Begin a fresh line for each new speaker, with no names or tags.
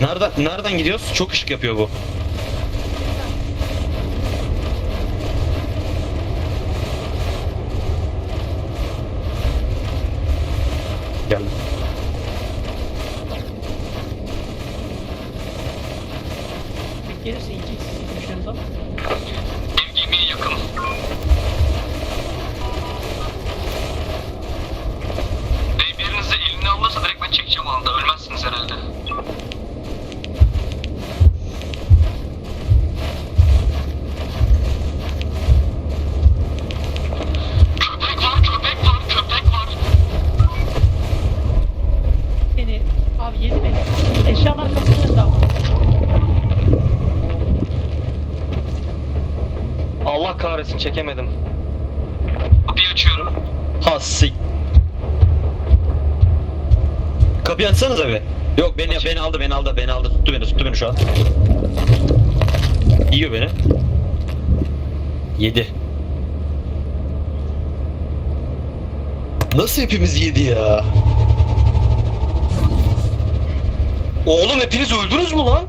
Nereden nereden gidiyoruz? Çok ışık yapıyor bu. Geldim.
Gelirse yiyeceksiniz. Görüşürüz ama. Kapının da.
Allah kahretsin çekemedim.
Kapıyı açıyorum.
Ha sik. Kapıyı açsanıza be. Yok beni beni aldı beni aldı beni aldı tuttu beni tuttu beni şu an. Yiyor beni. Yedi. Nasıl hepimiz yedi ya? Oğlum hepiniz öldünüz mü lan?